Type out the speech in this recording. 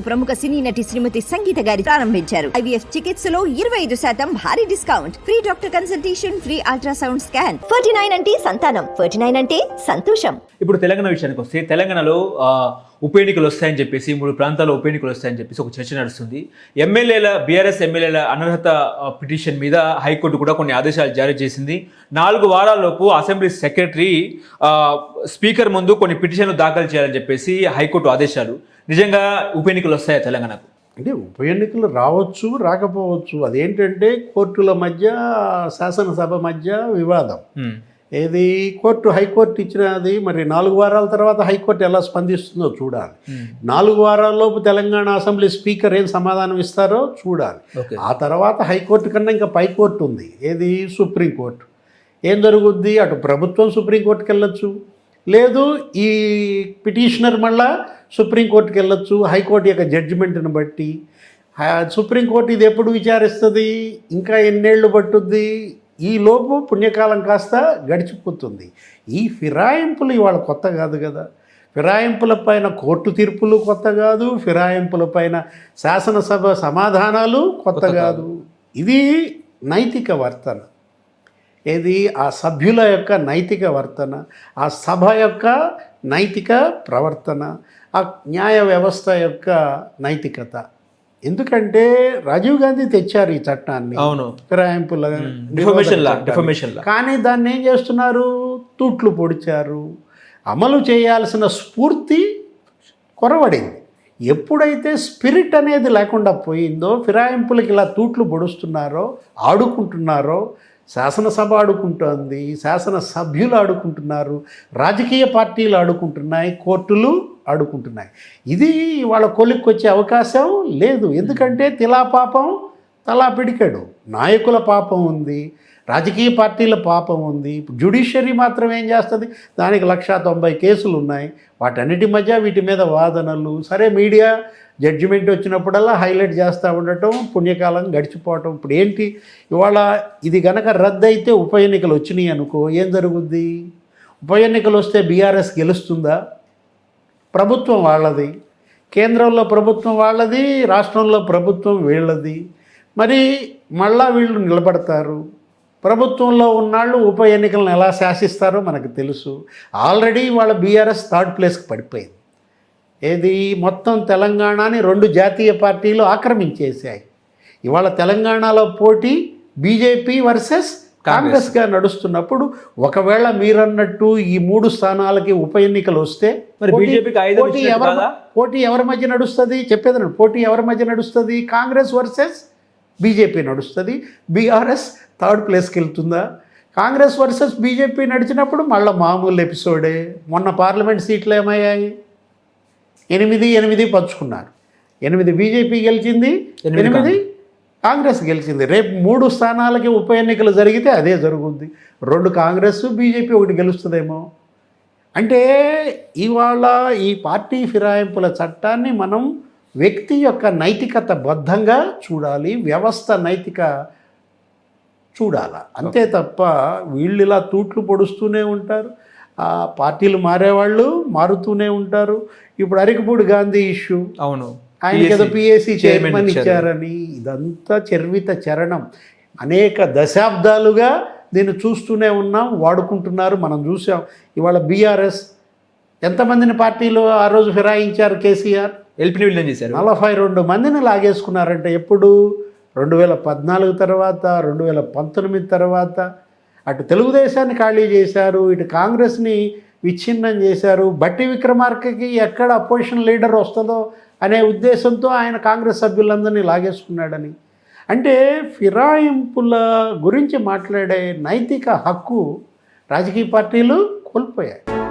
ప్రముఖ సినీ నటి శ్రీమతి సంగీత గారి ప్రారంభించారు. ఐవీఎఫ్ చికిత్సలో ఇరవై ఐదు శాతం భారీ discount. Free doctor consultation free ultrasound scan. Ferty nine అంటే సంతానం. ఫర్టీ నైన్ అంటే సంతోషం. ఇప్పుడు తెలంగాణ విషయానికి వస్తే తెలంగాణలో ఉప ఎన్నికలు వస్తాయని చెప్పేసి మూడు ప్రాంతాల్లో ఉప ఎన్నికలు వస్తాయని చెప్పేసి ఒక చర్చ నడుస్తుంది. ఎమ్మెల్యేల బీఆర్ఎస్ ఎమ్మెల్యేల అనర్హత పిటిషన్ మీద హైకోర్టు కూడా కొన్ని ఆదేశాలు జారీ చేసింది. నాలుగు వారాల్లోపు అసెంబ్లీ సెక్రటరీ స్పీకర్ ముందు కొన్ని పిటిషన్లు దాఖలు చేయాలని చెప్పేసి హైకోర్టు ఆదేశాలు. నిజంగా ఉప ఎన్నికలు వస్తాయా తెలంగాణకు? అంటే ఉప ఎన్నికలు రావచ్చు రాకపోవచ్చు. అదేంటంటే కోర్టుల మధ్య శాసనసభ మధ్య వివాదం. ఏది కోర్టు హైకోర్టు ఇచ్చినది మరి నాలుగు వారాల తర్వాత హైకోర్టు ఎలా స్పందిస్తుందో చూడాలి. హ్మ్. నాలుగు వారాల్లోపు తెలంగాణ అసెంబ్లీ స్పీకర్ ఏం సమాధానం ఇస్తారో చూడాలి. ఆ తర్వాత హైకోర్టు కన్నా ఇంకా పై కోర్టు ఉంది. ఏది? సుప్రీంకోర్టు. ఏం జరుగుద్ది? అటు ప్రభుత్వం సుప్రీంకోర్టుకి వెళ్ళొచ్చు. లేదు ఈ పిటిషనర్ మళ్ళా సుప్రీంకోర్టుకి వెళ్ళొచ్చు. హైకోర్టు యొక్క జడ్జిమెంట్ని బట్టి. సుప్రీంకోర్టు ఇది ఎప్పుడు విచారిస్తుంది? ఇంకా ఎన్నేళ్ళు పట్టుద్ది? ఈ లోపు పుణ్యకాలం కాస్త గడిచిపోతుంది. ఈ ఫిరాయింపులు ఇవాళ కొత్త కాదు కదా. ఫిరాయింపుల పైన కోర్టు తీర్పులు కొత్త కాదు. ఫిరాయింపుల పైన శాసనసభ సమాధానాలు కొత్త కాదు. ఇది నైతిక వర్తన. ఏది? ఆ సభ్యుల యొక్క నైతిక వర్తన ఆ సభ యొక్క నైతిక ప్రవర్తన ఆ న్యాయ వ్యవస్థ యొక్క నైతికత. ఎందుకంటే రాజీవ్ గాంధీ తెచ్చారు ఈ చట్టాన్ని. అవును. ఫిరాయింపుల డిఫర్మేషన్ లా చట్టాన్ని. డిఫర్మేషన్ లా కానీ దాన్ని ఏం చేస్తున్నారు? తూట్లు పొడిచారు. అమలు చేయాల్సిన స్ఫూర్తి కొరవడింది. ఎప్పుడైతే స్పిరిట్ అనేది లేకుండా పోయిందో ఫిరాయింపులకి ఇలా తూట్లు పొడుస్తున్నారో ఆడుకుంటున్నారో శాసనసభ ఆడుకుంటోంది శాసన సభ్యులు ఆడుకుంటున్నారు రాజకీయ పార్టీలు ఆడుకుంటున్నాయి కోర్టులు ఆడుకుంటున్నాయి. ఇది వాళ్ళ కొలిక్కి వచ్చే అవకాశం లేదు. ఎందుకంటే తిలా పాపం తలా పిడికాడు. నాయకుల పాపం ఉంది రాజకీయ పార్టీల పాపం ఉంది. జ్యుడిషియరీ మాత్రం ఏం చేస్తుంది? దానికి లక్షా తొంభై కేసులు ఉన్నాయి. వాటన్నిటి మధ్య వీటి మీద వాదనలు. సరే మీడియా జడ్జిమెంట్ వచ్చినప్పుడల్లా హైలైట్ చేస్తూ ఉండటం పుణ్యకాలం గడిచిపోవటం. ఇప్పుడు ఏంటి? ఇవాళ ఇది గనక రద్దు అయితే ఉప ఎన్నికలు వచ్చినాయి అనుకో ఏం జరుగుద్ది? ఉప ఎన్నికలు వస్తే బీఆర్ఎస్ గెలుస్తుందా? ప్రభుత్వం వాళ్ళది. కేంద్రంలో ప్రభుత్వం వాళ్ళది రాష్ట్రంలో ప్రభుత్వం వీళ్ళది. మరి మళ్ళా వీళ్ళు నిలబడతారు. ప్రభుత్వంలో ఉన్నాళ్ళు ఉప ఎన్నికలను ఎలా శాసిస్తారో మనకు తెలుసు. ఆల్రెడీ వాళ్ళ బీఆర్ఎస్ థర్డ్ ప్లేస్కి పడిపోయింది. ఏది? మొత్తం తెలంగాణని రెండు జాతీయ పార్టీలు ఆక్రమించేశాయి. ఇవాళ తెలంగాణలో పోటీ బీజేపీ వర్సెస్ కాంగ్రెస్గా నడుస్తున్నప్పుడు ఒకవేళ మీరన్నట్టు ఈ మూడు స్థానాలకి ఉప ఎన్నికలు వస్తే మరి పోటీ- ఎవరి? పోటీ ఎవరి మధ్య నడుస్తుంది? చెప్పేది పోటీ ఎవరి మధ్య నడుస్తుంది? కాంగ్రెస్ వర్సెస్ బీజేపీ నడుస్తుంది. బీఆర్ఎస్ థర్డ్ ప్లేస్కి వెళ్తుందా? కాంగ్రెస్ వర్సెస్ బీజేపీ నడిచినప్పుడు మళ్ళీ మామూలు ఎపిసోడే. మొన్న పార్లమెంట్ సీట్లు ఏమయ్యాయి? ఎనిమిది ఎనిమిది పంచుకున్నారు. ఎనిమిది బీజేపీ గెలిచింది. ఎనిమిది కాంగ్రెస్ గెలిచింది. రేపు మూడు స్థానాలకి ఉప ఎన్నికలు జరిగితే అదే జరుగుద్ది. రెండు కాంగ్రెస్ బీజేపీ ఒకటి గెలుస్తుందేమో. అంటే ఇవాళ ఈ పార్టీ ఫిరాయింపుల చట్టాన్ని మనం వ్యక్తి యొక్క నైతికత బద్ధంగా చూడాలి వ్యవస్థ నైతిక చూడాల. అంతే తప్ప వీళ్ళు ఇలా తూట్లు పొడుస్తూనే ఉంటారు. ఆ పార్టీలు మారేవాళ్ళు మారుతూనే ఉంటారు. ఇప్పుడు అరికపూడి గాంధీ ఇష్యూ. అవును. ఆయనకి ఏదో పిఎస్సి చైర్మన్ చైర్మన్ ఇచ్చారు. ఇచ్చారని ఇదంతా చర్విత చరణం. అనేక దశాబ్దాలుగా దీన్ని చూస్తూనే ఉన్నాం వాడుకుంటున్నారు మనం చూసాం. ఇవాళ బీఆర్ఎస్ ఎంతమందిని పార్టీలో ఆ రోజు ఫిరాయించారు కేసీఆర్? ఎల్పిని విలీనం చేశారు? నలభై రెండు మందిని లాగేసుకున్నారంటే ఎప్పుడు? రెండు వేల పద్నాలుగు తర్వాత రెండు వేల పంతొమ్మిది తర్వాత. అటు తెలుగుదేశాన్ని ఖాళీ చేశారు ఇటు కాంగ్రెస్ని విచ్ఛిన్నం చేశారు. బట్టి విక్రమార్కకి ఎక్కడ అపోజిషన్ లీడర్ వస్తుందో అనే ఉద్దేశంతో ఆయన కాంగ్రెస్ సభ్యులందరినీ లాగేసుకున్నాడని. అంటే ఫిరాయింపుల గురించి మాట్లాడే నైతిక హక్కు రాజకీయ పార్టీలు కోల్పోయాయి.